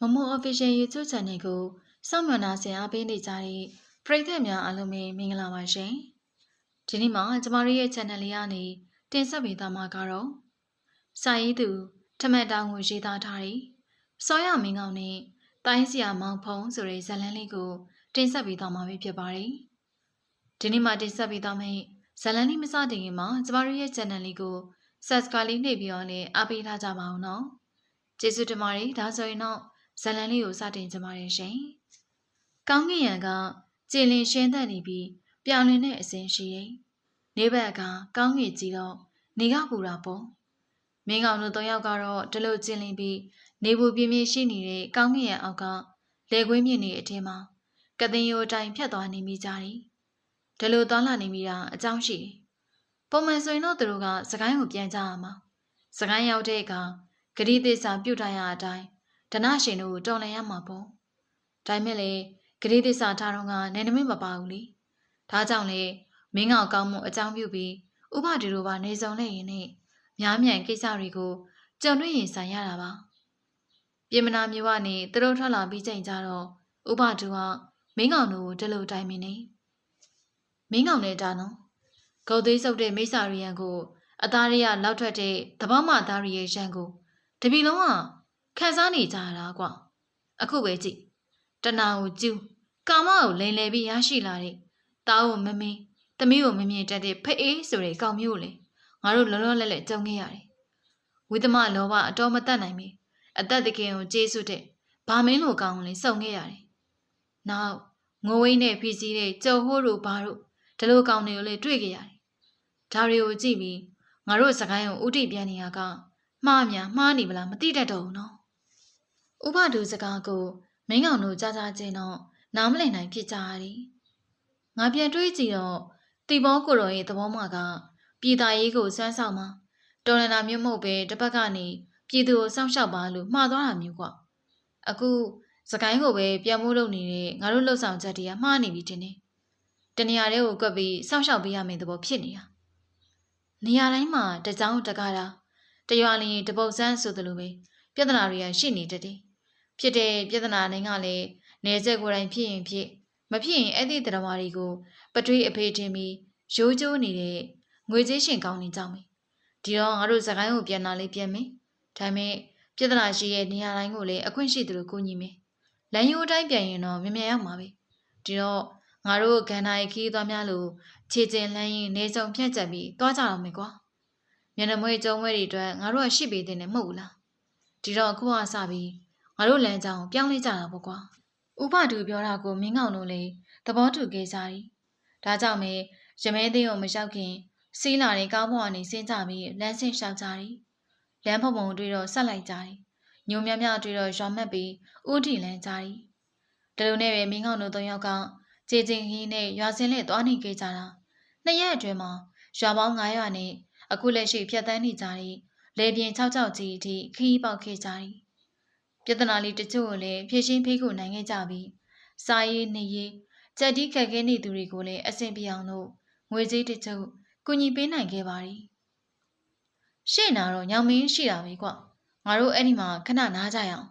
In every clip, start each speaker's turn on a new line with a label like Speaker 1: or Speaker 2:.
Speaker 1: မမို official YouTube channel ကိုစောင့်မျှော်နှာဆင်အားပေးနေကြတဲ့ပရိသတ်များအားလုံးပဲမင်္ဂလာပါရှင်။ဒီနေ့မှာကျမတို့ရဲ့ channel လေးကနေတင်ဆက်ပေးသွားမှာကတော့စာရေးသူထမန်တောင်ကိုရေးသားထားတဲ့စောရမင်းကောင်နဲ့တိုင်းစီယာမောင်ဖုံးဆိုတဲ့ဇာတ်လမ်းလေးကိုတင်ဆက်ပေးသွားမှာဖြစ်ပါတယ်။ဒီနေ့မှာတင်ဆက်ပေးသွားမယ့်ဇာတ်လမ်းလေးမစတင်ခင်မှာကျမတို့ရဲ့ channel လေးကို subscribe လေးနှိပ်ပြီးတော့လည်းအားပေးထားကြပါအောင်နော်။ကျေးဇူးတင်ပါတယ်ဒါဆိုရင်တော့ ဇလန်လေးကိုစတင်ကြပါရရှင်။ကောင်းကင်ရံကကြည်လင်ရှင်းသက်နေပြီးပြောင်းလဲတဲ့အစဉ်ရှိတယ်။နေဘက်ကကောင်းကင်ကြီးတော့နေကပူတာပေါ့။မင်းကောင်တို့၃ယောက်ကတော့ဒီလိုကြည်လင်ပြီးနေဘူးပြင်းပြင်းရှိနေတဲ့ကောင်းကင်ရံအောက်ကလေခွေးမြင့်နေအထင်းမှာကသိန်းရိုးတိုင်းဖြတ်သွားနေမိကြတယ်။ဒီလိုသွားလာနေမိတာအကြောင်းရှိတယ်။ပုံမှန်ဆိုရင်တော့သူတို့ကစကိုင်းကိုပြန်ကြရမှာ။စကိုင်းရောက်တဲ့အခါဂရီသေးစာပြုတ်ထားရအတိုင်း ဒနရှင်တို့တော်လန်ရမှာပေါ့ဒါပေမဲ့လေဂရိသစ္စာထားတော့ကနယ်နိမိတ်မပါဘူးလေဒါကြောင့်လေမင်းကောင်ကောင်းမှုအကြောင်းပြုပြီးဥပဒေတို့ပါနေစုံနေရင်နဲ့များမြန်ကိစ္စတွေကိုကြုံတွေ့ရင်ဆိုင်ရတာပါပြင်မနာမျိုးကနေသူတို့ထွက်လာပြီးချိန်ကြတော့ဥပဒေကမင်းကောင်တို့ကိုတလို့တိုင်းမင်းနေမင်းကောင်နဲ့တာနော်ဂုတ်သေးစုပ်တဲ့မိစ္ဆာရီယန်ကို အသားရရလောက်ထွက်တဲ့သဘောမှသားရီရဲ့ရန်ကိုတပီလုံးက ခံစားနေကြတာကွာအခုပဲကြည့်တနာကိုကျူးကာမကိုလိန်လေပြီးရရှိလာတဲ့တားကိုမမင်းသမီးကိုမမြင်တတ်တဲ့ဖအေးဆိုတဲ့ကောင်မျိုးလေငါတို့လောလောလဲလဲကြုံခဲ့ရတယ်ဝိသမလောဘအတော်မတတ်နိုင်ပြီအသက်တခင်ကိုကျေးဇူးတဲ့ဘာမင်းလိုကောင်းကိုလေစုံခဲ့ရတယ်နောက်ငိုဝိန်းနဲ့ဖီစီတဲ့ကြုံဟိုးတို့ဘာတို့ဒီလိုကောင်းတွေကိုလေတွေ့ခဲ့ရတယ်ဒါတွေကိုကြည့်ပြီးငါတို့စကိုင်းကိုဥတီပြန်နေရကမှားများမှားနေမလားမသိတတ်တော့ဘူးနော် ဥပဒုစကားကိုမင်းကောင်တို့ကြားကြားချင်းတော့နားမလည်နိုင်ဖြစ်ကြရတယ်။ငါပြန်တွေးကြည့်တော့တီဘောကိုရောရဲ့သဘောမှကပြည်သားရေးကိုစွမ်းဆောင်မှာတော်လနာမျိုးမဟုတ်ပဲတစ်ပတ်ကနေပြည်သူကိုစောင့်ရှောက်ပါလို့မှားသွားတာမျိုးကွ။အခုစကိုင်းကိုပဲပြန်မိုးလုပ်နေတဲ့ငါတို့လှုပ်ဆောင်ချက်တွေကမှားနေပြီတင်နေ။တနေရာလေးကိုကွက်ပြီးစောင့်ရှောက်ပေးရမယ့်သဘောဖြစ်နေတာ။နေရာတိုင်းမှာတကြောင်တကားတာတရွာလင်းတပုတ်ဆန်းဆိုသလိုပဲပြဿနာတွေကရှိနေတတ်တယ် ဖြစ်တဲ့ပြဿနာတိုင်းကလည်းနေချက်ကိုယ်တိုင်ဖြစ်ရင်ဖြစ်မဖြစ်ရင်အဲ့ဒီတရားဝါတွေကိုပထွေးအဖေးတင်ပြီးရိုးကျိုးနေတဲ့ငွေကြေးရှင်ကောင်းနေကြမယ်ဒီတော့ငါတို့စကိုင်းကိုပြန်လာလေးပြန်မယ်ဒါပေမဲ့ပြဿနာရှိရဲ့နေရာတိုင်းကိုလည်းအခွင့်ရှိသလိုကိုညီမယ်လမ်းရိုးတိုင်းပြန်ရင်တော့မြင်မြင်ရောက်မှာပဲဒီတော့ငါတို့ဂန်နိုင်ခီးသွားများလို့ခြေကျင်လမ်းရင်နေစုံဖြတ်ချက်ပြီးသွားကြအောင်မယ်ကွာမျက်နှာမွေးကျုံးမွေးတွေအတွက်ငါတို့ကရှိပေးတဲ့နဲ့မဟုတ်ဘူးလားဒီတော့အခုကစပြီး ငါတို့လမ်းကြောင်းပြောင်းလဲကြတာပေါ့ကွာဥပဒူပြောတာကိုမင်းကောင်တို့လည်းသဘောတူခဲ့ကြတယ်ဒါကြောင့်မဲရမဲသိန်းကိုမရောက်ခင်စီးလာတဲ့ကောင်းဘဝကနေဆင်းကြပြီးလမ်းဆင်းလျှောက်ကြတယ်လမ်းဖုံဖုံတွေ့တော့ဆက်လိုက်ကြတယ်ညုံမြမြတွေ့တော့ရွာမက်ပြီးဥတီလန်းကြတယ်ဒီလိုနဲ့ပဲမင်းကောင်တို့သုံးယောက်ကကြေချင်းဟင်းနဲ့ရွာစင်းနဲ့သွားနေခဲ့ကြတာနှစ်ရက်အတွင်းမှာရွာပေါင်း900ရွာနဲ့အခုလက်ရှိဖြတ်တန်းနေကြတဲ့လေပြင်း66ကြီးအထိခီးပေါက်ခဲ့ကြတယ် ပြဿနာလေးတချို့ကိုလည်းဖြည့်ရှင်းဖိတ်ခုနိုင်ခဲ့ကြပြီးစာရေးနေရေးကြက်တီးခက်ခဲနေသူတွေကိုလည်းအဆင်ပြေအောင်လို့ငွေကြေးတချို့ကူညီပေးနိုင်ခဲ့ပါတယ်ရှေ့နာတော့ညောင်မင်းရှိတာပဲကွငါတို့အဲ့ဒီမှာခဏနားကြရအောင်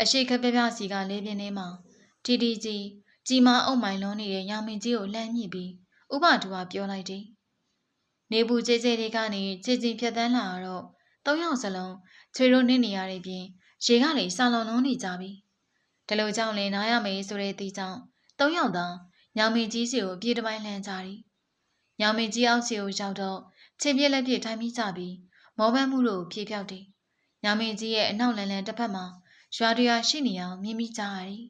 Speaker 1: အရှိခက်ပြပြစီကလေးပြင်းထဲမှာတီတီကြီးကြီးမားအုံမိုင်လုံးနေတဲ့ညောင်မင်းကြီးကိုလှမ်းမြစ်ပြီးဥပဒူကပြောလိုက်တယ်နေဘူးကျေးကျေးလေးကနေခြေချင်းဖြတ်တန်းလာတော့သုံးယောက်စလုံးချွေတို့နင်းနေရတဲ့ပြင် ရေကလည်းစာလုံလုံးနေကြပြီဒီလိုကြောင့်လည်းနားရမယ်ဆိုတဲ့တီကြောင့်သုံးယောက်သာညောင်မင်းကြီးစီကိုပြေးတပိုင်းလှမ်းကြတယ်ညောင်မင်းကြီးအောက်စီကိုရောက်တော့ခြေပြက်လက်ပြထိုင်ပြီးကြပြီးမောပန်းမှုတို့ပြေးပြောက်တယ်ညောင်မင်းကြီးရဲ့အနောက်လန်လန်တစ်ဖက်မှာရွာတွေရရှိနေအောင်မြင်မိကြရတယ်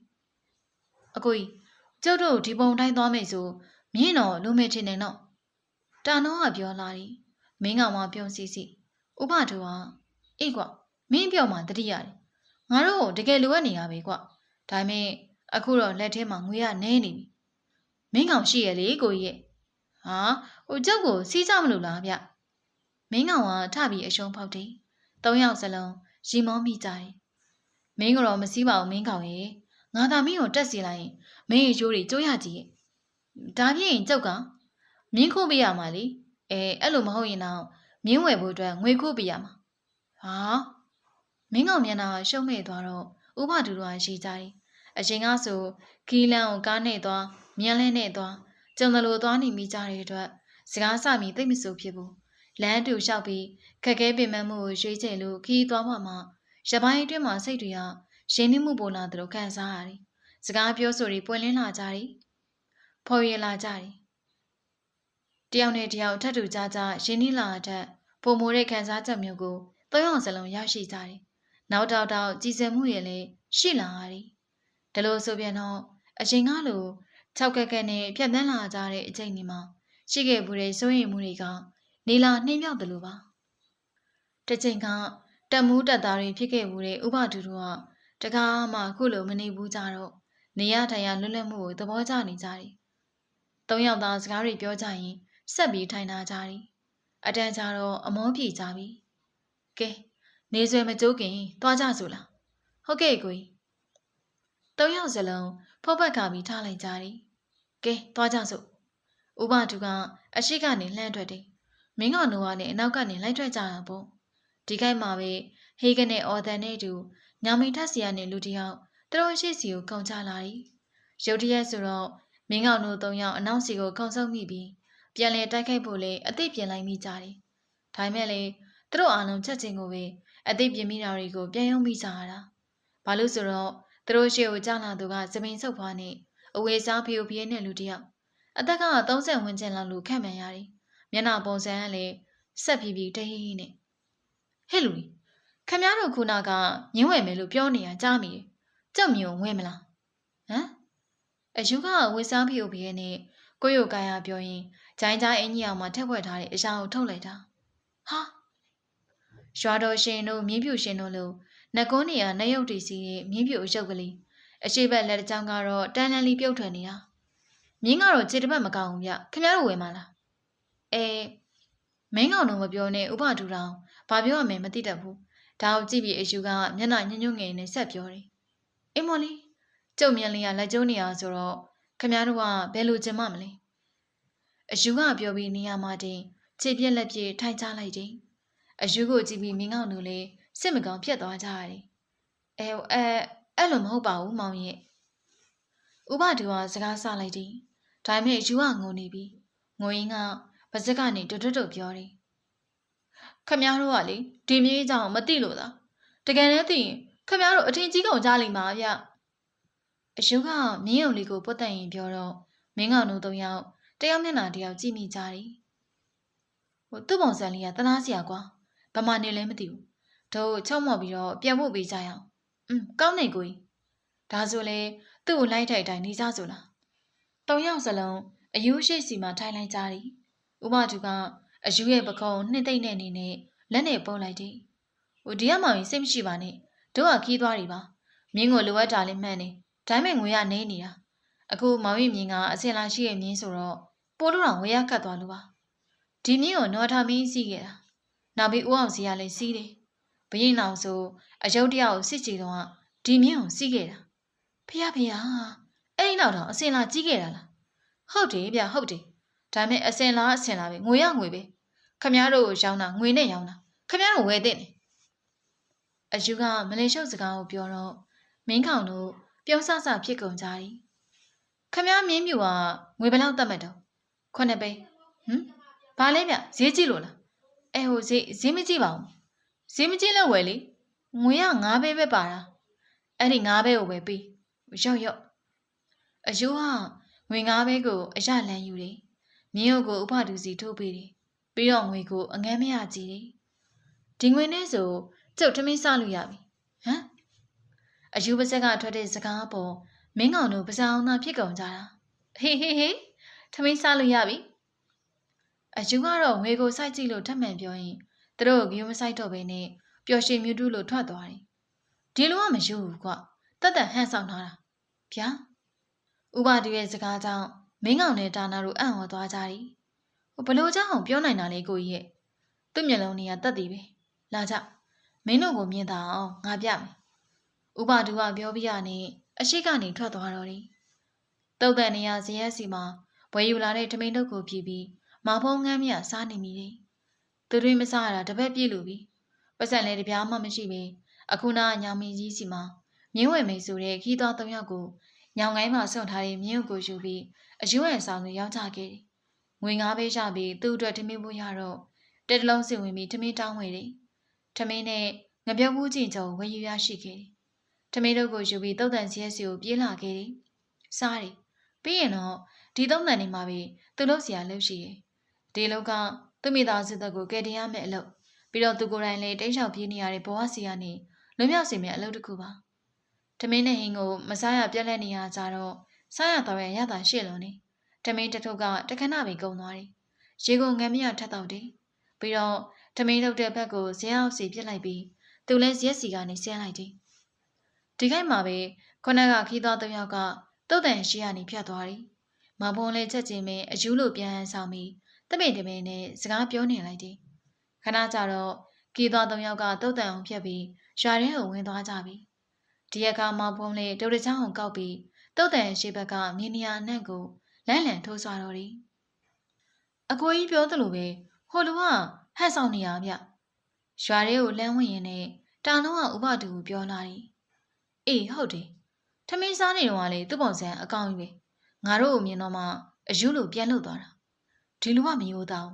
Speaker 1: အကိုကြီးကျုပ်တို့ဒီပုံတိုင်းသွားမယ်ဆိုမြင်းတော့လူမေထင်နေတော့တာနောကပြောလာတယ်မင်းကောင်မပြုံးစီစီဥပတူကအေးကွမင်းပြောမှတတိရတယ် ငါတို့တကယ်လိုအပ်နေရပဲကွဒါပေမဲ့အခုတော့လက်ထဲမှာငွေရနဲနေပြီမင်းကောင်ရှိရလေကိုကြီးရဲ့ဟာဟိုကျုပ်ကိုစီးကြမလို့လားဗျမင်းကောင်ကထပြီးအရှုံးဖောက်တယ်သုံးယောက်စလုံးရီမောမိကြတယ်မင်းကတော့မစည်းပါဘူးမင်းကောင်ရဲ့ငါသာမင်းကိုတက်စီလိုက်ရင်မင်းရဲ့ရိုးတွေကျိုးရကြည့်ရဲ့ဒါဖြစ်ရင်ကျုပ်ကမင်းခိုးပေးရမှာလေအဲအဲ့လိုမဟုတ်ရင်တော့မြင်းဝယ်ဖို့အတွက်ငွေခိုးပေးရမှာဟာ မင်းကောင်မျက်နှာရှုံးမိသွားတော့ဥပဒူတို့ကရှိကြတယ်အချိန်ကဆိုခီးလန်းကိုကားနဲ့သွားမြန်လဲနဲ့သွားကျုံတယ်လို့သွားနေမိကြတဲ့အတွက်စကားစမိသိမ့်မဆိုဖြစ်ဘူးလမ်းတူလျှောက်ပြီးခက်ခဲပင်ပန်းမှုကိုရွှေ့ချယ်လို့ခီးသွားမှမှရပိုင်းအတွင်းမှာစိတ်တွေကရင်းနှီးမှုပေါ်လာသလိုခံစားရတယ်စကားပြောဆိုတွေပွင့်လင်းလာကြတယ်ဖော်ရလာကြတယ်တယောက်နဲ့တယောက်ထပ်တူကြကြရင်းနှီးလာတဲ့ပုံမိုးတဲ့ခံစားချက်မျိုးကိုသုံးယောက်စလုံးရရှိကြတယ် နောက်တောက်တောက်ကြည်စံမှုရဲ့လည်းရှိလာရတယ်ဒါလို့ဆိုပြန်တော့အချိန်ကလို၆ကက်ကက်နဲ့ဖြတ်သန်းလာကြတဲ့အချိန်ဒီမှာရှိခဲ့မှုတွေစိုးရိမ်မှုတွေကနေလာနှိမ့်မြောက်တယ်လို့ပါတစ်ချိန်ကတက်မှုတက်သားတွေဖြစ်ခဲ့မှုတွေဥပဒူတို့ကတကားမှအခုလိုမနေဘူးကြတော့နေရထိုင်ရလွတ်လပ်မှုကိုသဘောကျနေကြတယ်သုံးယောက်သားစကားတွေပြောကြရင်ဆက်ပြီးထိုင်လာကြတယ်အတန်းကြတော့အမောပြေကြပြီကဲ နေဆွေမကြိုးခင်သွားကြစို့လားဟုတ်ကဲ့ကိုကြီးသုံးယောက်စလုံးဖောက်ပတ်ကပြီးထားလိုက်ကြတယ်ကဲသွားကြစို့ဥပဒူကအရှိကနေလှမ်းထွက်တယ်မင်းကောင်တို့ကလည်းအနောက်ကနေလိုက်ထွက်ကြတာပေါ့ဒီကိုက်မှာပဲဟေးကနဲ့အော်တန်နဲ့တူညောင်မင်းထက်စီကနေလူတယောက်သူတို့ရှိစီကိုကုန်ချလာတယ်ရုတ်တရက်ဆိုတော့မင်းကောင်တို့သုံးယောက်အနောက်စီကိုခုံဆုပ်မိပြီးပြန်လဲတိုက်ခိုက်ဖို့လေအသိပြင်လိုက်မိကြတယ်ဒါပေမဲ့လေသူတို့အားလုံးချက်ချင်းကိုပဲ အသိပြင်မိတာတွေကိုပြန်ယုံမိကြရတာဘာလို့ဆိုတော့သူတို့ရှေ့ကိုကြောက်လာသူကသပင်ဆုပ်ဖွားနဲ့အဝေးစားဖီယိုဖီရဲ့နဲ့လူတယောက်အသက်က30ဝန်းကျင်လောက်လူခန့်မှန်ရတယ်မျက်နှာပုံစံကလည်းဆက်ပြီးပြီးတဟင်းနဲ့ဟဲ့လူကြီးခမည်းတော်ခုနကညင်းဝယ်မယ်လို့ပြောနေရကြားမိတယ်ကြောက်မြုံဝဲမလားဟမ်အယူကဝေစားဖီယိုဖီရဲ့နဲ့ကိုယိုကာယာပြောရင်ဂျိုင်းကြားအင်းကြီးအောင်မှထက်ဖွဲ့ထားတဲ့အရာကိုထုတ်လိုက်တာဟာ ရွာတော်ရှင်တို့မြင်းပြူရှင်တို့လို့နကုန်းနေရနရုပ်တီစီရဲ့မြင်းပြူအရုပ်ကလေးအရှိဘက်လက်တချောင်းကတော့တန်တန်လီပြုတ်ထွက်နေတာမြင်းကတော့ခြေတစ်ပတ်မကောင်းဘူးဗျခင်ဗျားတို့ဝယ်မလားအဲမင်းကောင်တော့မပြောနဲ့ဥပဒူတောင်ဘာပြောရမယ်မသိတတ်ဘူးဒါကိုကြည့်ပြီးအယူကမျက်နှာညှညွငယ်နဲ့ဆက်ပြောတယ်အင်းမော်လီကျုပ်မြန်လေးကလက်ကျုံးနေရဆိုတော့ခင်ဗျားတို့ကဘယ်လိုကျင်မမလဲအယူကပြောပြီးနေရာမှာတင်ခြေပြက်လက်ပြထိုင်ချလိုက်တယ် အယူကိုကြည့်ပြီးမင်းကောင်တို့လည်းစစ်မကောင်းဖြစ်သွားကြရတယ်အဲအဲအဲ့လိုမဟုတ်ပါဘူးမောင်ရဲ့ဥပဒူကစကားဆလိုက်တယ်ဒါပေမဲ့ယူကငုံနေပြီငိုရင်းကပါဇက်ကနေတွတ်တွတ်ပြောတယ်ခမည်းတော်ကလေဒီမြေးကြောင်မသိလို့သာတကယ်တည်းသိရင်ခမည်းတော်အထင်ကြီးကုန်ကြလိမ့်မှာဗျအယူကမြင်းုံလေးကိုပုတ်တက်ရင်ပြောတော့မင်းကောင်တို့သုံးယောက်တယောက်မျက်နှာတယောက်ကြည့်မိကြတယ်ဟိုသူ့ပုံစံလေးကတနာစရာကွာ ဘာမှနေလဲမသိဘူးတို့ချုံမော်ပြီးတော့ပြန်ဖို့ပေးကြရအောင်อืมကောင်းနေကိုကြီးဒါဆိုလေသူ့ကိုလိုက်ထိုက်တိုင်းနေကြဆိုလားသုံးယောက်စလုံးအယူရှိစီမှာထိုင်လိုက်ကြသည်ဥမတူကအယူရဲ့ပကုံးနှစ်သိမ့်တဲ့အနေနဲ့လက်နဲ့ပုံလိုက်တယ်ဟိုဒီကမှရင်စိတ်မရှိပါနဲ့တို့ကခီးသွားပြီပါမြင်းကိုလိုအပ်တာလေးမှန်နေဒါပေမဲ့ငွေကနေနေတာအခုမောင်ရင်မြင်းကအစင်လာရှိရဲ့မြင်းဆိုတော့ပိုးလို့တော့ဝေရကတ်သွားလို့ပါဒီမြင်းကိုနော်ထားမင်းစီးခဲ့တာ နောက်ပြီးဦးအောင်စီကလည်းစီးတယ်ဘရင်အောင်ဆိုအယုတ်တယောက်စစ်ကြည့်တော့ဒီမြင်းကိုစီးခဲ့တာဖះဖះအဲ့ဒီနောက်တော့အစင်လာကြီးခဲ့တာလားဟုတ်တယ်ဗျဟုတ်တယ်ဒါမဲ့အစင်လားအစင်လားပဲငွေရငွေပဲခမည်းတော်ကိုရောင်းတာငွေနဲ့ရောင်းတာခမည်းတော်ဝယ်တဲ့နေအယူကမလေးရှုပ်စကားကိုပြောတော့မင်းခေါင်တို့ပြုံးဆဆဖြစ်ကုန်ကြသည်ခမည်းမင်းမြူကငွေဘယ်လောက်တတ်မှတ်တော့ခုနှစ်ပဲဟမ်ဘာလဲဗျဈေးကြည့်လို့လား အဲဟိုဈေးဈေးမကြည့်ပါဘူးဈေးမကြည့်လို့ဝယ်လေငွေက9ပဲပဲပါတာအဲ့ဒီ9ပဲကိုပဲပေးရော့ရော့အယိုးကငွေ9ပဲကိုအရလန်းယူတယ်မြင်းရုပ်ကိုဥပဒူစီထိုးပေးတယ်ပြီးတော့ငွေကိုအငမ်းမရကြည့်တယ်ဒီငွေနဲ့ဆိုကျုပ်ထမင်းစားလို့ရပြီဟမ်အယူပါဇက်ကထွက်တဲ့စကားပေါ်မင်းကောင်တို့ပစောင်းသားဖြစ်ကုန်ကြတာဟေးဟေးဟေးထမင်းစားလို့ရပြီ အယူကတော့ငွေကိုစိုက်ကြည့်လို့ထပ်မံပြောရင်သူတို့ကယူမဆိုင်တော့ဘဲနဲ့ပျော်ရွှင်မြူးတူးလို့ထွက်သွားတယ်ဒီလိုကမယူဘူးကွတတ်တန်ဟန်ဆောင်ထားတာဗျာဥပဒေရဲ့စကားကြောင့်မင်းကောင်နဲ့တာနာတို့အံ့ဩသွားကြတယ်ဘလို့ကြောင့်ပြောနိုင်တာလေကိုကြီးရဲ့သူ့မျက်လုံးတွေကတတ်တည်ပဲလာကြမင်းတို့ကိုမြင်တာအောင်ငါပြမယ်ဥပဒူကပြောပြရနဲ့အရှိကနေထွက်သွားတော့တယ်တုတ်တန်နေရဇရက်စီမှာဝယ်ယူလာတဲ့ထမင်းတုပ်ကိုပြည်ပြီး မာဖုံးငန်းမြစားနေမိတယ်။သူတွေမစားတာတပတ်ပြည့်လို့ပြီ။ပတ်စံလည်းတပြားမှမရှိပဲအခုနာညောင်မင်းကြီးစီမှာမြင်းဝယ်မိဆိုတဲ့ခီးသွား၃ယောက်ကိုညောင်ကိုင်းမှာဆွန့်ထားတဲ့မြင်းကိုယူပြီးအယူဝယ်ဆောင်ကိုရောက်ချခဲ့တယ်။ငွေ၅ပဲရပြီးသူ့အတွက်ထမင်းပို့ရတော့တက်တလုံးစီဝင်ပြီးထမင်းတောင်းဝယ်တယ်။ထမင်းနဲ့ငပြုတ်ဘူးကျင်ချုံဝယ်ယူရရှိခဲ့တယ်။ထမင်းတို့ကိုယူပြီးတုတ်တန်စီရဲ့စီကိုပြေးလာခဲ့တယ်။စားတယ်။ပြီးရင်တော့ဒီသုံးတန်နေမှာပဲသူ့လုပ်စရာလုပ်ရှိတယ်။ ဒီလောက်ကသူမိသားစုသက်ကိုကယ်တင်ရမယ့်အလုပ်ပြီးတော့သူကိုယ်တိုင်လည်းတိတ်လျှောက်ပြေးနေရတဲ့ဘဝစီကနေလွမြောက်စေမယ့်အလုပ်တစ်ခုပါ။ထမင်းနဲ့ဟင်းကိုမစားရပြက်လက်နေရကြတော့စားရတော့ရရတာရှေ့လုံးနေ။ထမင်းတစ်ထုပ်ကတခဏပဲကုန်သွားတယ်။ရေကုန်ငံမြထက်တော့တယ်။ပြီးတော့ထမင်းလုပ်တဲ့ဘက်ကိုဇင်းအောင်စီပြစ်လိုက်ပြီးသူလည်းရက်စီကနေဆင်းလိုက်တယ်။ဒီခိုက်မှာပဲခုနကခီးသွားတစ်ယောက်ကတုတ်တန်ရှိရနေဖြတ်သွားတယ်။မဘုံလေးချက်ချင်းပဲအယူလိုပြန်ဆောင်ပြီး တမိတမိနဲ့စကားပြောနေလိုက်တယ်။ခဏကြာတော့ခီးသွားတစ်ယောက်ကတုတ်တန်အောင်ဖြတ်ပြီးရွာထဲကိုဝင်သွားကြပြီ။ဒီရကမဘုံလေးဒုတ်တချောင်းကိုကောက်ပြီးတုတ်တန်ရှိဘက်ကမြင်းနီယာအနှံ့ကိုလန့်လန့်ထိုးဆွာတော့တယ်။အကိုကြီးပြောသလိုပဲဟိုလူကဟန်ဆောင်နေရဗျ။ရွာထဲကိုလမ်းဝင်ရင်နဲ့တာလုံးကဥပတူကိုပြောလာတယ်။အေးဟုတ်တယ်။ထမင်းစားနေတော့ကလေသူ့ပုံစံအကောင်ကြီးပဲ။ငါတို့ကိုမြင်တော့မှအယူလိုပြန်လို့သွားတာ။ ဒီလူကမယိုးတော့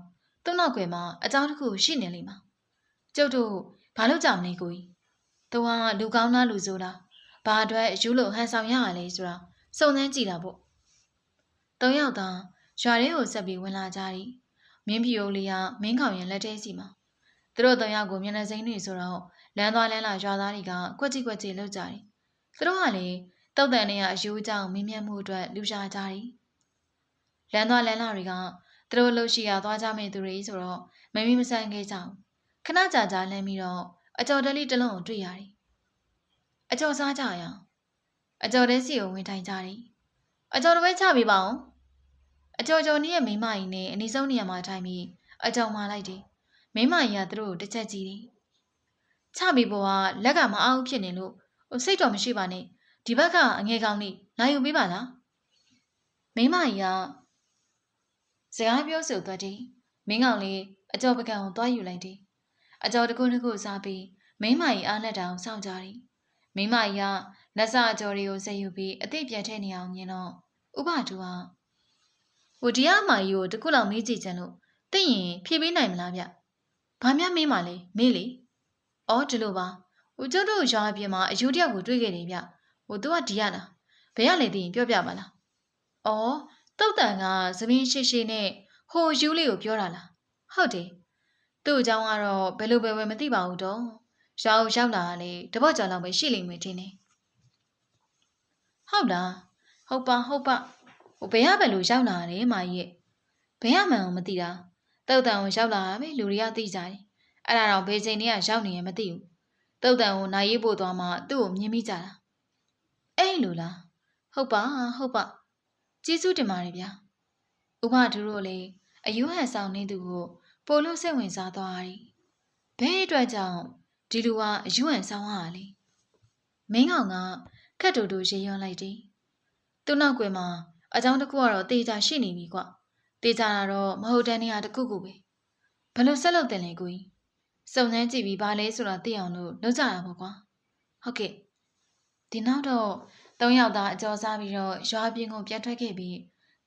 Speaker 1: သူ့နောက်ွယ်မှာအကြောင်းတစ်ခုရှိနေလိမ့်မှာ။ကျုပ်တို့ဘာလို့ကြောင်နေကိုကြီး။သူကလူကောင်းလားလူဆိုးလား။ဘာအတွက်အယူလိုဟန်ဆောင်ရရလဲဆိုတာစုံစမ်းကြည့်တာပေါ့။သုံးယောက်သာရွာထဲကိုဆက်ပြီးဝင်လာကြသည်။မင်းဖြူအိုလေးကမင်းခေါင်ရင်လက်ထဲစီမှာသူတို့သုံးယောက်ကိုမျက်နှာစိမ်းတွေဆိုတော့လမ်းသွားလမ်းလာရွာသားတွေကကွက်ကြည့်ကွက်ကြည့်လောက်ကြတယ်။သူတို့ကလည်းတောက်တန်နဲ့အယူကြောင့်မင်းမြတ်မှုအတွက်လူရှာကြတယ်။လမ်းသွားလမ်းလာတွေက သူတို့လှုပ်ရှိရသွားကြမယ့်သူတွေဆိုတော့မမီမဆန်ခဲ့ကြဘူး။ခဏကြာကြာလမ်းပြီးတော့အကြော်တလေးတစ်လုံးကိုတွေ့ရတယ်။အကြော်စားကြရအောင်။အကြော်တဲစီကိုဝင်ထိုင်ကြတယ်။အကြော်တစ်ပွဲချပေးပါအောင်။အကြော်ကြော်နီးရဲ့မိမကြီးနဲ့အနီးဆုံးနေရာမှာထိုင်ပြီးအကြော်မာလိုက်တယ်။မိမကြီးကသူတို့ကိုတစ်ချက်ကြည့်တယ်။ချပြီးပေါ်ကလက်ကမအောင်ဖြစ်နေလို့စိတ်တော်မရှိပါနဲ့။ဒီဘက်ကအငယ်ကောင်းလေးလာယူပေးပါလား။မိမကြီးက စကားပြောဆိုသွားတယ်။မင်းကောင်လေးအကြော်ပကံကိုသွားယူလိုက်တယ်။အကြော်တစ်ခုတစ်ခုစားပြီးမိမကြီးအားလက်တောင်စောင့်ကြတယ်။မိမကြီးကလက်စအကြော်တွေကိုဆက်ယူပြီးအသိပြန်ထည့်နေအောင်မြင်တော့ဥပတူကဟိုတရားမာကြီးကိုတခုလောက်မေးကြည့်ချင်လို့သိရင်ဖြေပေးနိုင်မလားဗျ။ဘာများမေးမှလဲမေးလေ။အော်ဒီလိုပါ။ဟိုကျုပ်တို့ရွာအပြင်မှာအယူတယောက်ကိုတွေ့ခဲ့တယ်ဗျ။ဟိုသူကဒီရလား။ဘယ်ရလဲသိရင်ပြောပြပါလား။အော် တုတ်တန်ကသမင်းရှိရှိနဲ့ဟိုယူလေးကိုပြောတာလား။ဟုတ်တယ်။သူ့အကြောင်းကတော့ဘယ်လိုပဲပဲမသိပါဘူးတော့။ရွာကိုရောက်လာတာလေတပတ်ကြာလောက်ပဲရှိလိမ့်မယ်ထင်တယ်။ဟုတ်လား။ဟုတ်ပါဟုတ်ပါ။ဟိုဘယ်ရပဲလို့ရောက်လာတယ်မာကြီးရဲ့။ဘယ်ရမှန်အောင်မသိတာ။တုတ်တန်ကိုရောက်လာတာပဲလူတွေကသိကြတယ်။အဲ့ဒါတော့ဘယ်ချိန်တည်းကရောက်နေရင်မသိဘူး။တုတ်တန်ကိုနိုင်ရေးပို့သွားမှသူ့ကိုမြင်မိကြတာ။အဲ့လိုလား။ဟုတ်ပါဟုတ်ပါ။ ကျေးဇူးတင်ပါတယ်ဗျာ။ဥပဒူတို့လေအယူဟန်ဆောင်နေသူကိုပိုလို့စိတ်ဝင်စားသွားတယ်။ဘဲအတွက်ကြောင့်ဒီလူကအယူဟန်ဆောင်ရတာလေ။မင်းကောင်ကခက်တူတူရေရွံ့လိုက်တယ်။သူ့နောက်ကွယ်မှာအကြောင်းတစ်ခုကတော့တေချာရှိနေပြီကွ။တေချာတာတော့မဟုတ်တဲ့နေရာတစ်ခုခုပဲ။ဘယ်လိုဆက်လုပ်တင်လဲကိုကြီး။စုံစမ်းကြည့်ပြီးဘာလဲဆိုတာသိအောင်လို့လုပ်ကြတာပေါ့ကွာ။ဟုတ်ကဲ့။ဒီနောက်တော့ သုံးယောက်သားအကျော်စားပြီးတော့ရွာပြင်းကိုပြန်ထွက်ခဲ့ပြီး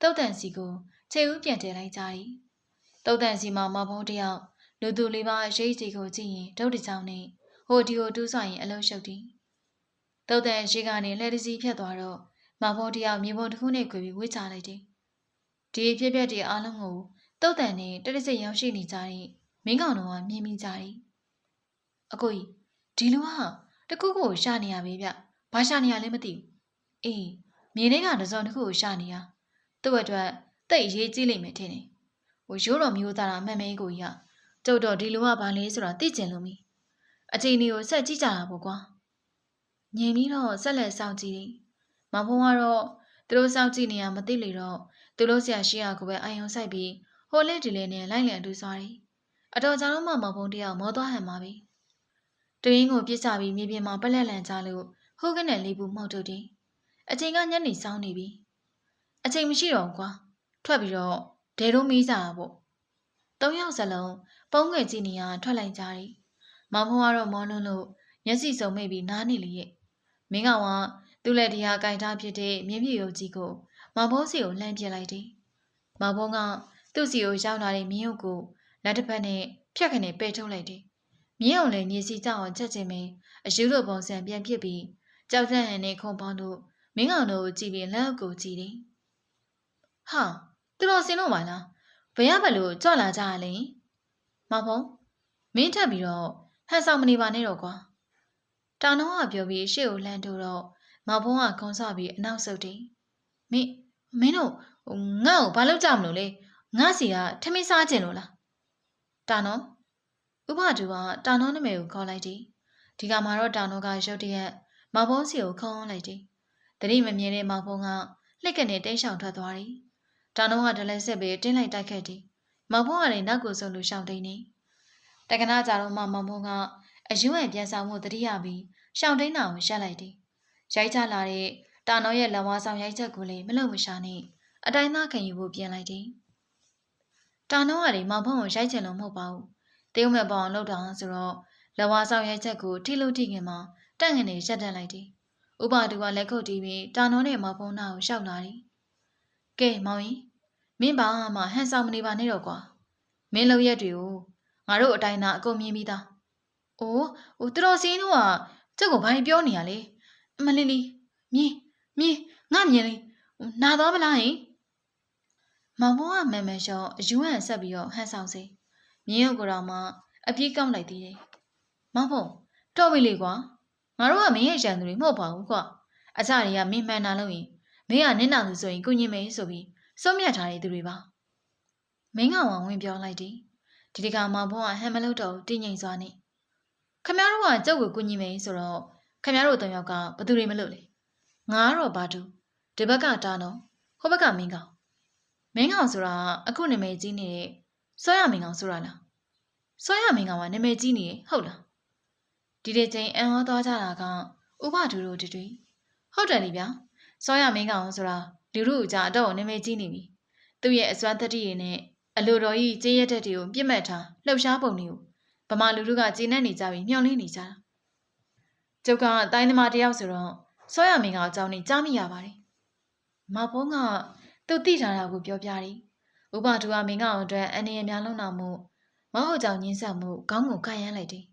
Speaker 1: တုတ်တန်စီကိုခြေဦးပြန်တည်လိုက်ကြသည်။တုတ်တန်စီမှာမဘုံတယောက်လူသူလေးပါရိတ်စီကိုကြည့်ရင်ဒုတ်တချောင်းနဲ့ဟိုဒီကိုတူးဆောင်ရင်အလုံးရှုပ်သည်။တုတ်တန်ရှိကနေလှဲတစီဖြတ်သွားတော့မဘုံတယောက်မြေပုံတစ်ခုနဲ့ခွေပြီးဝှေ့ချလိုက်သည်။ဒီဖြစ်ပျက်တွေအားလုံးကိုတုတ်တန်နဲ့တရစိတ်ရောက်ရှိနေကြတဲ့မင်းကောင်တော်ကမြင်မိကြသည်။အကိုကြီးဒီလူကတခုခုရှာနေရပြီဗျ။ဘာရှာနေရလဲမသိဘူး။ အေးမြေထဲကတစုံတစ်ခုကိုရှာနေရ။သူ့အတွက်တိတ်ရေးကြည့်လိမ့်မယ်ထင်တယ်။ဟိုရိုးတော်မျိုးသားတာမှန်မဲကိုကြီးကကျုပ်တော့ဒီလူကဘာလဲဆိုတာသိကျင်လို့မီ။အချိန်လေးကိုဆက်ကြည့်ကြတာပေါ့ကွာ။ငြိမ်ပြီးတော့ဆက်လက်စောင့်ကြည့်တယ်။မဖုံးကတော့သူတို့စောင့်ကြည့်နေရမသိလေတော့သူတို့ဆရာရှိရကိုပဲအာယုံဆိုင်ပြီးဟိုလက်ဒီလေးနဲ့လိုက်လံအတူသွားတယ်။အတော်ကြာတော့မှမဖုံးတယောက်မောသွားဟန်ပါပြီ။တရင်းကိုပြစ်ချပြီးမြေပြင်မှာပလက်လန်ကြလို့ဟိုးကနေလေးပူမှုတ်ထုတ်တယ်။ အချိန်ကညနေစောင်းနေပြီ။အချိန်မရှိတော့ဘူးကွာ။ထွက်ပြီးတော့ဒဲတို့မီးစားတာပေါ့။သုံးယောက်စလုံးပုံးငယ်ကြည့်နေရထွက်လိုက်ကြတယ်။မောင်ဖုံးကတော့မောလွန်းလို့မျက်စိစုံမိတ်ပြီးနားနေလေရဲ့။မင်းကောင်ကသူ့လက်တရားကင်ထားဖြစ်တဲ့မြင်းမြရုပ်ကြီးကိုမောင်ဘုံစီကိုလှမ်းပြလိုက်တယ်မောင်ဘုံကသူ့စီကိုရောက်လာတဲ့မြင်းရုပ်ကိုလက်တစ်ဖက်နဲ့ဖြတ်ခနဲ့ပယ်ထုတ်လိုက်တယ်မြင်းအောင်လည်းညစီကြောက်အောင်ချက်ချင်းပဲအယူလိုပုံစံပြန်ဖြစ်ပြီးကြောက်တဲ့ဟန်နဲ့ခုံပေါင်းတို့ မင်းကောင်တို့ကိုကြည့်ပြီးလက်အုပ်ကိုကြည့်တယ်ဟာသူတော်စင်လို့ပါလားဘယ်ရဘလို့ကြော့လာကြရလဲမောင်ဘုံမင်းထပ်ပြီးတော့ဟန်ဆောင်မနေပါနဲ့တော့ကွာတောင်တော့ကပြောပြီးရှေ့ကိုလှမ်းထိုးတော့မောင်ဘုံကခုံဆော့ပြီးအနောက်ဆုတ်တယ်မင်းမင်းတို့ငါ့ကိုဘာလုပ်ကြမလို့လဲငါစီကထမင်းစားကျင်လို့လားတာနော်ဥပဒူကတာနော်နာမည်ကိုခေါ်လိုက်တယ်ဒီကမှာတော့တာနော်ကရုတ်တရက်မောင်ဘုံစီကိုခုံလိုက်တယ် တတိမမြင်တဲ့မောင်ဘုံကလှက်ကနေတိတ်ဆောင်ထွက်သွားတယ်တာနော်ကဒလဲဆက်ပြီးတင်းလိုက်တိုက်ခတ်တယ်မောင်ဘုံကလည်းနောက်ကိုဆုပ်လို့ရှောင်တိန်နေတက္ကနာကြတော့မှမောင်ဘုံကအယူအပြန်ဆောင်မှုတတိယပြီးရှောင်တိန်တာကိုရှက်လိုက်တယ်ရိုက်ချလာတဲ့တာနော်ရဲ့လက်ဝါးဆောင်ရိုက်ချက်ကိုလည်းမလုံမရှာနဲ့အတိုင်းသားခံယူဖို့ပြင်လိုက်တယ်တာနော်ကလည်းမောင်ဘုံကိုရိုက်ချင်လို့မဟုတ်ပါဘူးတရုံမဲ့ပေါအောင်လောက်တာဆိုတော့လက်ဝါးဆောင်ရိုက်ချက်ကိုထိလို့ထိခင်မှာတန့်ငနေရက်တက်လိုက်တယ် ဥပဒူကလက်ခုပ်တီးပြီးတာနော်နဲ့မောင်ဘုံနာကိုရှောက်လာတယ်ကဲမောင်ကြီးမင်းဘာမှဟန်ဆောင်မနေပါနဲ့တော့ကွာမင်းလုံရက်တွေကိုငါတို့အတိုင်းသားအကုန်မြင်ပြီးသားအိုးဟိုတတော်စင်းတို့ကကျုပ်ကိုဘာပြောနေရလဲအမလေးလေးမြင်မြင်ငါမြင်လေးနာတော့မလားဟင်မောင်ဘုံကမန်မန်ရှော့အယူဟန်ဆက်ပြီးတော့ဟန်ဆောင်စေမြင်းရုပ်ကိုတော့မှအပြေးကောက်လိုက်သေးတယ်မောင်ဘုံတော့ပြီလေကွာ ငါတို့ကမင်းရဲ့ရန်သူတွေမဟုတ်ပါဘူးကွာအကြတွေကမင်းမှန်တာလို့ရင်မင်းကနင်းနာသူဆိုရင်ကုညင်မယ်ဆိုပြီးစုံမြတ်ထားတဲ့သူတွေပါမင်းကောင်ကဝင်ပြောလိုက်တယ်ဒီတကမောင်ဘုံကဟန်မလို့တော့တင်းငိမ်စွာနဲ့ခမရတို့ကကြုတ်ကိုကုညင်မယ်ဆိုတော့ခမရတို့သုံးယောက်ကဘသူတွေမလို့လဲငါကတော့ဘာတူဒီဘက်ကတားနော်ဟိုဘက်ကမင်းကောင်မင်းကောင်ဆိုတာအခုနာမည်ကြီးနေတဲ့ဆွဲရမင်းကောင်ဆိုတာလားဆွဲရမင်းကောင်ကနာမည်ကြီးနေဟုတ်လား ဒီဒီချိန်အန်ဟောသွားကြတာကဥပဒူတို့တူဟုတ်တယ်လေဗျာဆွဲရမင်းကောင်ဆိုတာလူတို့ကြားအတော့နာမည်ကြီးနေပြီသူ့ရဲ့အစွမ်းတတိရည်နဲ့အလိုတော်ကြီးကြေးရက်တဲ့တွေကိုပြစ်မှတ်ထားလှုပ်ရှားပုံတွေကိုဗမာလူတို့ကကျေနပ်နေကြပြီးမျှော်လင့်နေကြတာကျုပ်ကတိုင်းသမားတယောက်ဆိုတော့ဆွဲရမင်းကအကြောင်းနဲ့ကြားမိရပါတယ်။မောင်ဖုံးကသူသိထားတာကိုပြောပြတယ်။ဥပဒူကမင်းကောင်အတွက်အနေအများလုံးနာမှုမဟုတ်ကြောင်ညင်းဆက်မှုခေါင်းကိုခိုင်ရမ်းလိုက်တယ်။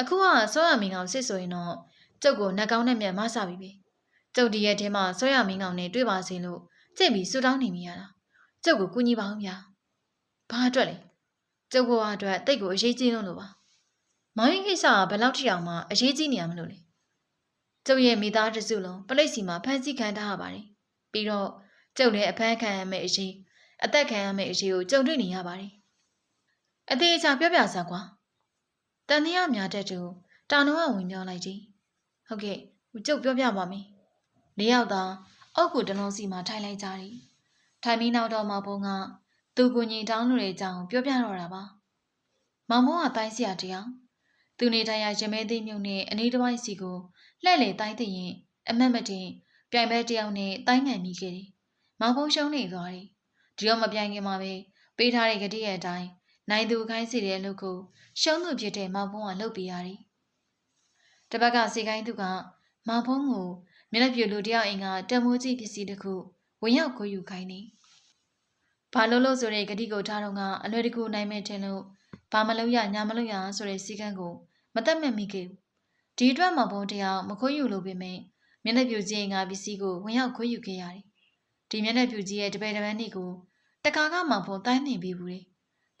Speaker 1: အခုကဆွဲရမင်းကောင်စစ်ဆိုရင်တော့ကျုပ်ကိုနှက်ကောင်းနဲ့မြန်မဆပြီပဲ။ကျုပ်ဒီရဲ့ထဲမှာဆွဲရမင်းကောင်နဲ့တွေ့ပါစေလို့ကြိတ်ပြီးဆူတောင်းနေမိရတာ။ကျုပ်ကိုကူညီပါဦးဗျာ။ဘာအတွက်လဲ။ကျုပ်ဘဝအတွက်တိတ်ကိုအရေးကြီးလို့လို့ပါ။မောင်ရင်ကိစ္စကဘယ်လောက်ထိအောင်မှအရေးကြီးနေရမလို့လဲ။ကျုပ်ရဲ့မိသားတစုလုံးပလိတ်စီမှာဖမ်းဆီးခံထားရပါတယ်။ပြီးတော့ကျုပ်လည်းအဖမ်းခံရမယ့်အရေးအသက်ခံရမယ့်အရေးကိုကြုံတွေ့နေရပါတယ်။အသေးအချာပြောပြစမ်းကွာ။ တန်တရားများတဲ့သူတာနုံကဝင်ပြောလိုက်သည်။ဟုတ်ကဲ့ကျုပ်ပြောပြပါမယ်။လေးယောက်သာအောက်ကိုတလုံးစီမှာထိုင်လိုက်ကြသည်။ထိုင်ပြီးနောက်တော့မောင်ဘုံကသူကိုညီတောင်းလို့တဲ့အကြောင်းပြောပြတော့တာပါ။မောင်ဘုံကတိုင်းစရာတရားသူနေထိုင်ရာရမဲသိမြုံနဲ့အနီးတစ်ဝိုက်စီကိုလှဲ့လေတိုင်းသိရင်အမတ်မတင်ပြိုင်ပွဲတယောက်နဲ့တိုင်းငံမိခဲ့တယ်။မောင်ဘုံရှုံးနေသွားတယ်။ဒီတော့မပြိုင်ခင်မှာပဲပေးထားတဲ့ကတိရဲ့အတိုင်း နိုင်သူခိုင်းစီတဲ့အလုပ်ကိုရှုံးသူဖြစ်တဲ့မောင်ဘုံကလုပ်ပေးရတယ်။တစ်ဘက်ကစီကိုင်းသူကမောင်ဘုံကိုမျက်နှာပြူလူတယောက်အိမ်ကတမိုးကြီးပစ္စည်းတစ်ခုဝင်ရောက်ကိုယူခိုင်းနေ။ဘာလို့လို့ဆိုတဲ့ဂတိကိုထားတော့ကအလွယ်တကူနိုင်မဲ့တင်လို့ဘာမလုပ်ရညာမလုပ်ရဆိုတဲ့စီကံကိုမသက်မဲ့မိခဲ့ဘူး။ဒီအတွက်မောင်ဘုံတယောက်မခွင့်ယူလို့ပေမဲ့မျက်နှာပြူကြီးငါပစ္စည်းကိုဝင်ရောက်ခွင့်ယူခဲ့ရတယ်။ဒီမျက်နှာပြူကြီးရဲ့တပည့်တပန်းတွေကိုတကာကမောင်ဘုံတိုင်းနေပြီးဘူးလေ။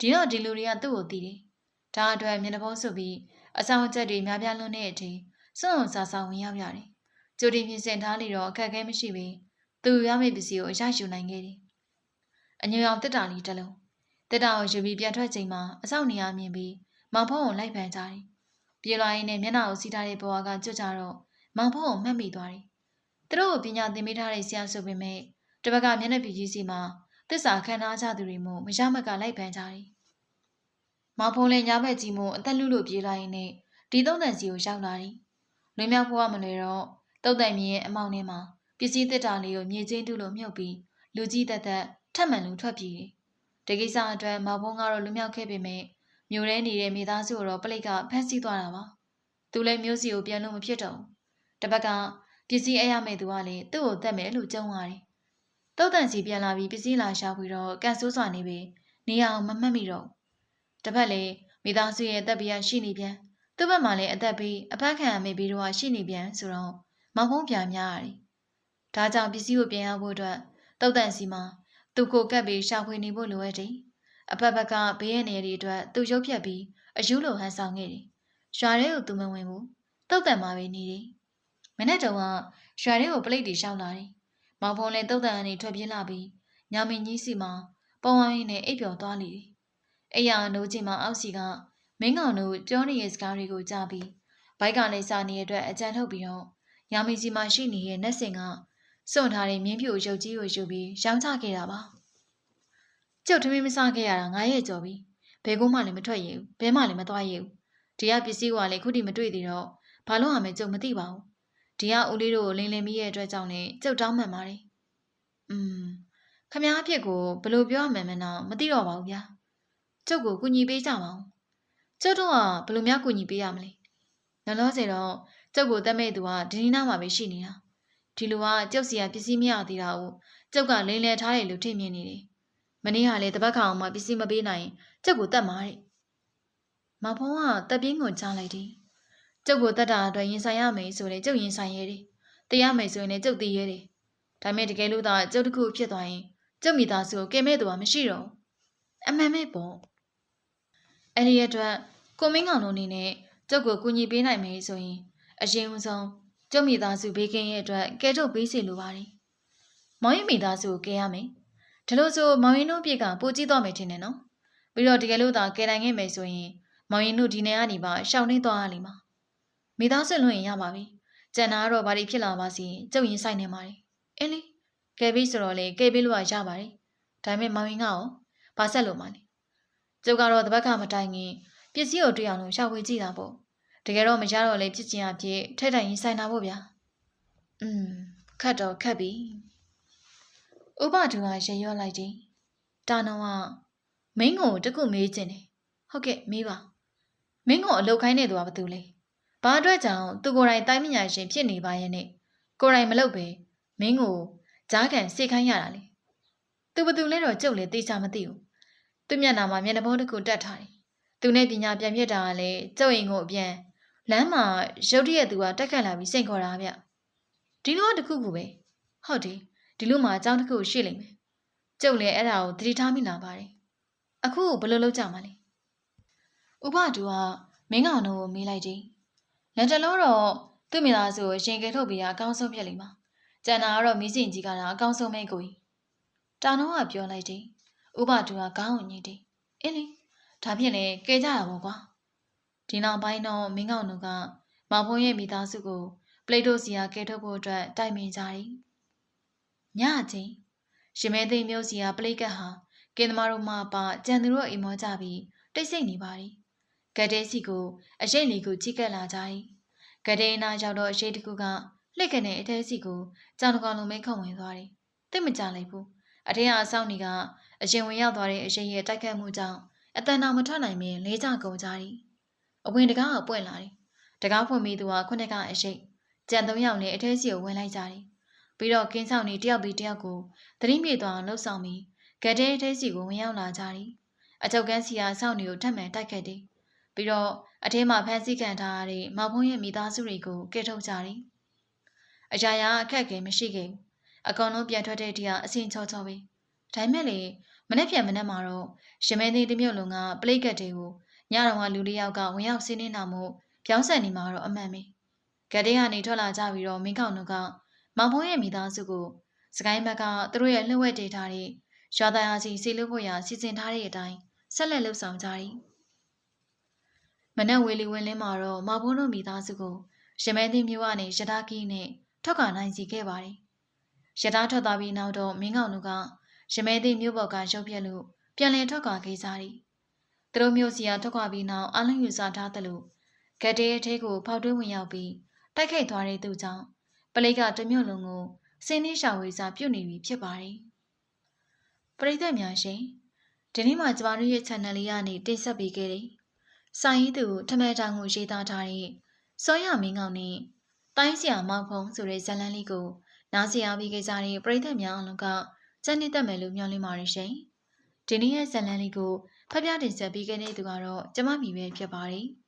Speaker 1: ဒီတော့ဒီလူတွေကသူ့ကိုတီးတယ်။ဒါအတွက်မျက်နှာဖုံးဆုပ်ပြီးအဆောင်အချက်တွေများပြားလွန်းတဲ့အချိန်စွန့်စားစားဝင်ရောက်ရတယ်။ကြိုတင်ပြင်ဆင်ထားလေတော့အခက်အခဲမရှိဘဲသူရမယ့်ပစ္စည်းကိုအရယူနိုင်ခဲ့တယ်။အညောင်တက်တာလေးတစ်လုံးတက်တာကိုယူပြီးပြန်ထွက်ချိန်မှာအဆောင်နေရမြင်ပြီးမောင်ဖုံးကိုလိုက်ပန်ကြတယ်။ပြေလွှာရင်းနဲ့မျက်နှာကိုစီးထားတဲ့ဘဝကကြွကြတော့မောင်ဖုံးကိုမှတ်မိသွားတယ်။သူတို့ကိုပညာသင်ပေးထားတဲ့ဆရာဆိုပေမဲ့တပတ်ကမျက်နှာပြည်ကြီးစီမှာသစ္စာခံထားကြသူတွေမို့မရမကလိုက်ပန်ကြတယ်။ မောင်ဖုံးလည်းညဘက်ကြီးမို့အသက်လူလို့ပြေးလိုက်ရင်နဲ့ဒီသုံးတန်စီကိုရောက်လာတယ်။လွင်မြောက်ဖို့ကမလွယ်တော့တုတ်တန်မြင်းရဲ့အမောင်ထဲမှာပစ္စည်းတစ်တာလေးကိုမြေချင်းတူလို့မြုပ်ပြီးလူကြီးတက်တက်ထက်မှန်လူထွက်ပြေးတယ်။ဒီကိစ္စအတွက်မောင်ဖုံးကတော့လွမြောက်ခဲ့ပေမဲ့မြို့ထဲနေတဲ့မိသားစုကိုတော့ပလိတ်ကဖမ်းဆီးသွားတာပါ။သူလည်းမျိုးစီကိုပြန်လို့မဖြစ်တော့ဘူးတစ်ဘက်ကပစ္စည်းအရမဲ့သူကလည်းသူ့ကိုတတ်မယ်လို့ကြုံရတယ်တုတ်တန်စီပြန်လာပြီးပစ္စည်းလာရှာပြီးတော့ကန်ဆိုးစွာနေပြီနေရအောင်မမှတ်မိတော့ တစ်ဖက်လည်းမိသားစုရဲ့တက်ပြရရှိနေပြန်သူ့ဘက်မှာလည်းအသက်ပြီးအဖက်ခံအမေပြီးတော့ရှိနေပြန်ဆိုတော့မောင်ဖုံးပြန်များရတယ်ဒါကြောင့်ပစ္စည်းကိုပြန်ရဖို့အတွက်တုတ်တန်စီမှာသူ့ကိုကပ်ပြီးရှာဖွေနေဖို့လိုအပ်တယ်အဖက်ဘက်ကဘေးရနေရတဲ့အတွက်သူရုပ်ဖြတ်ပြီးအယူလိုဟန်ဆောင်ခဲ့တယ်ရွာထဲကိုသူမဝင်ဘူးတုတ်တန်မှာပဲနေတယ်မနေ့တုန်းကရွာထဲကိုပလိတ်တီရှောက်လာတယ်မောင်ဖုံးလည်းတုတ်တန်ကနေထွက်ပြေးလာပြီးညမင်းကြီးစီမှာပုံဝိုင်းနဲ့အိပ်ပျော်သွားလေတယ်။ အဲ့ရနိုးချင်းမှာအောက်စီကမင်းကောင်တို့ပြောနေတဲ့စကားတွေကိုကြားပြီးဘိုက်ကလည်းစာနေတဲ့အတွက်အကြံထုတ်ပြီးတော့ညမင်းကြီးမှာရှိနေတဲ့နက်စင်ကစွန့်ထားတဲ့မြင်းဖြူရုပ်ကြီးကိုယူပြီးရောင်းချခဲ့တာပါ။ကျုပ်ထမင်းမစားခဲ့ရတာငါရဲ့ကြော်ပြီးဘယ်ကုန်းမှလည်းမထွက်ရဘူးဘဲမှလည်းမသွားရဘူး။ဒီကပစ္စည်းကလည်းခုထိမတွေ့သေးတော့ဘာလို့ဟာမဲကျုပ်မသိပါဘူး။ဒီကဦးလေးတို့ကိုလင်းလင်းမိရဲ့အတွက်ကြောင့်လည်းကျုပ်တောင်းမှန်ပါတယ်။อืมခမားအဖြစ်ကိုဘယ်လိုပြောရမှန်းမတော့မသိတော့ပါဘူးဗျာ ကျုပ်ကိုကူညီပေးကြပါဦးကျုပ်တို့ကဘယ်လိုများကူညီပေးရမလဲလောလောဆယ်တော့ကျုပ်ကိုတတ်မဲ့သူကဒီနီနာမှာပဲရှိနေတာဒီလူကကျုပ်စီကပစ္စည်းမရသေးတာကိုကျုပ်ကလိန်လည်ထားတယ်လို့ထင်မြင်နေတယ်မနေ့ကလည်းတပတ်ခါအောင်မှပစ္စည်းမပေးနိုင်ကျုပ်ကိုတတ်မှာတဲ့မဖုံးကတက်ပြင်းကိုကြားလိုက်တယ်ကျုပ်ကိုတတ်တာအတွက်ရင်ဆိုင်ရမယ်ဆိုရင်ကျုပ်ရင်ဆိုင်ရဲတယ်တရားမယ်ဆိုရင်လည်းကျုပ်တည်ရဲတယ်ဒါပေမဲ့တကယ်လို့သာကျုပ်တခုဖြစ်သွားရင်ကျုပ်မိသားစုကိုကဲမဲ့သူကမရှိတော့အမှန်ပဲပေါ့ အဲ့ဒီအတွက်ကိုမင်းကောင်တို့အနေနဲ့ကျုပ်ကိုကူညီပေးနိုင်မယ်ဆိုရင်အရင်ဦးဆုံးကျုပ်မိသားစုဘေးကင်းရဲ့အတွက်ကဲထုတ်ပေးစီလိုပါတယ်မောင်ရင်မိသားစုကိုကဲရမယ်ဒါလို့ဆိုမောင်ရင်တို့ပြစ်ကပိုကြည့်တော့မယ်ထင်တယ်နော်ပြီးတော့တကယ်လို့သာကဲနိုင်ခဲ့မယ်ဆိုရင်မောင်ရင်တို့ဒီနေရာနေပါရှောင်းနေသွားရလိမ့်မှာမိသားစုလွင့်ရင်ရပါပြီကျန်တာကတော့ဘာတွေဖြစ်လာပါစီကျုပ်ရင်ဆိုင်နေပါတယ်အင်းလေကဲပြီးဆိုတော့လေကဲပြီးလို့ရပါတယ်ဒါပေမဲ့မောင်ရင်ကရောဘာဆက်လို့မှလဲ ကျုပ်ကတော့တပတ်ကမတိုင်ခင်ပစ္စည်းကိုတွေ့အောင်လို့ရှာဖွေကြည့်တာပေါ့တကယ်တော့မရတော့လေပြစ်ချင်အဖြစ်ထိတ်တိုင်ရင်ဆိုင်တာပေါ့ဗျာอืมခတ်တော့ခတ်ပြီဥပဒူကရေရော့လိုက်တယ်တာနောကမင်းကိုတခုမေးချင်တယ်ဟုတ်ကဲ့မေးပါမင်းကိုအလုတ်ခိုင်းနေသူကဘာတူလဲဘာအတွက်ကြောင့်သူကိုယ်တိုင်တိုင်းမညာရှင်ဖြစ်နေပါရဲ့နဲ့ကိုယ်တိုင်မလုပ်ပဲမင်းကိုကြားကန်စိတ်ခိုင်းရတာလေသူဘသူလဲတော့ကြုတ်လေသိချာမသိဘူး သူမျက်နှာမှာမျက်နှာပုံးတစ်ခုတက်ထားတယ်သူနဲ့ပညာပြန်ပြစ်တာကလည်းကျုပ်ရင်ကိုအပြန်လမ်းမှာရုတ်တရက်သူကတက်ခတ်လာပြီးစိတ်ခေါ်တာဗျဒီလိုကတခုခုပဲဟုတ်တယ်ဒီလိုမှအကြောင်းတစ်ခုရှိလိမ့်မယ်ကျုပ်လည်းအဲ့ဒါကိုသတိထားမိလာပါတယ်အခုဘယ်လိုလုပ်ကြမှာလဲဥပဒူကမင်းကောင်တို့ကိုမေးလိုက်တယ်လက်တလုံးတော့သူ့မိသားစုကိုရှင်ကဲထုတ်ပြီးတာအကောင်းဆုံးဖြစ်လိမ့်မှာကျန်တာကတော့မီးစင်ကြီးကတော့အကောင်းဆုံးပဲကိုကြီးတာနောကပြောလိုက်တယ် ဥပဒူကခေါင်းကိုညှိတယ်အင်းလေဒါဖြင့်လေကဲကြရပါကွာဒီနောက်ပိုင်းတော့မင်းကောင်တို့ကမောင်ဖုံးရဲ့မိသားစုကိုပလိတ်တို့စီယာကဲထုတ်ဖို့အတွက်တိုင်ပင်ကြတယ်ညချင်းရှင်မဲသိမ်းမျိုးစီယာပလိတ်ကတ်ဟာကင်းသမားတို့မှပါကြံသူတို့အိမ်မောကြပြီးတိတ်ဆိတ်နေပါတယ်ကတ်တဲစီကိုအရေးလေးကိုကြီးကပ်လာကြတယ်ကတ်တဲနာရောက်တော့အရေးတကူကလှက်ကနေအထဲစီကိုကြောင်တကောင်လုံးမဲခုံဝင်သွားတယ်တိတ်မကြလိုက်ဘူးအထက်ကအဆောင်ကြီးက အရင်ဝင်ရောက်သွားတဲ့အရေးရဲ့တိုက်ခတ်မှုကြောင့်အတန်တော်မထွက်နိုင်မင်းလေးကြကုန်ကြသည်အဝင်တကားကပွင့်လာတယ်တကားဖွင့်ပြီးသူကခုနှစ်ကအရေးကြံသုံးယောက်နဲ့အထဲစီကိုဝင်လိုက်ကြတယ်ပြီးတော့ကင်းဆောင်နေတယောက်ပြီးတယောက်ကိုသတိမြေသွားအောင်လှုပ်ဆောင်ပြီးဂက်တဲ့အထဲစီကိုဝင်ရောက်လာကြတယ်အချုပ်ကန်းစီယာစောင့်နေကိုထပ်မံတိုက်ခတ်တယ်ပြီးတော့အထဲမှာဖမ်းဆီးခံထားရတဲ့မောင်ဖုံးရဲ့မိသားစုတွေကိုကဲထုတ်ကြတယ်အရာရာအခက်အခဲမရှိခဲ့ဘူးအကောင်လုံးပြန်ထွက်တဲ့တည်းကအဆင်ချောချောပဲ ဒါပေမဲ့လေမနေ့ပြန်မနေ့မှာတော့ရမဲသိန်းတစ်မြို့လုံးကပလိတ်ကတ်တွေကိုညတော်ကလူလေးယောက်ကဝင်ရောက်ဆင်းနေတာမို့ပြောင်းဆက်နေမှာတော့အမှန်ပဲကတ်တဲ့ကနေထွက်လာကြပြီးတော့မင်းကောင်တို့ကမောင်ဖုံးရဲ့မိသားစုကိုစကိုင်းဘက်ကသူတို့ရဲ့လှုပ်ဝက်တေထားတဲ့ရွာသားအစီစီလို့ဖို့ရာစီစဉ်ထားတဲ့အတိုင်းဆက်လက်လှုပ်ဆောင်ကြသည်မနက်ဝေလီဝင်းလင်းမှာတော့မောင်ဖုံးတို့မိသားစုကိုရမဲသိန်းမြို့ကနေရတာကီးနဲ့ထွက်ခွာနိုင်စီခဲ့ပါတယ်ရထားထွက်သွားပြီးနောက်တော့မင်းကောင်တို့က ရမဲသိမြို့ပေါ်ကရုပ်ပြက်လို့ပြန်လည်ထွက်ခွာခဲ့ကြသည်သူတို့မျိုးစီကထွက်ခွာပြီးနောက်အလုံးယူစားထားသလိုဂက်တေးအထဲကိုဖောက်တွင်းဝင်ရောက်ပြီးတိုက်ခိုက်သွားတဲ့သူကြောင့်ပလိတ်ကတမျိုးလုံးကိုစင်းနှင်းရှာဝေးစားပြုတ်နေပြီဖြစ်ပါတယ်ပရိသတ်များရှင်ဒီနေ့မှကျမတို့ရဲ့ channel လေးကနေတင်ဆက်ပေးခဲ့တယ်။စာရေးသူထမဲတောင်ကိုရေးသားထားတဲ့စောရမင်းကောင်နဲ့တိုင်းဆရာမောက်ဖုံဆိုတဲ့ဇာတ်လမ်းလေးကိုနားဆင်အားပေးခဲ့ကြတဲ့ပရိသတ်များအလုံးက စနေတက်မယ်လို့မျှော်လင့်ပါတယ်ရှင်။ဒီနေ့ရဲ့ဇာတ်လမ်းလေးကိုဖတ်ပြတင်ဆက်ပေးခဲ့တဲ့သူကတော့ကျမမီပဲဖြစ်ပါတယ်။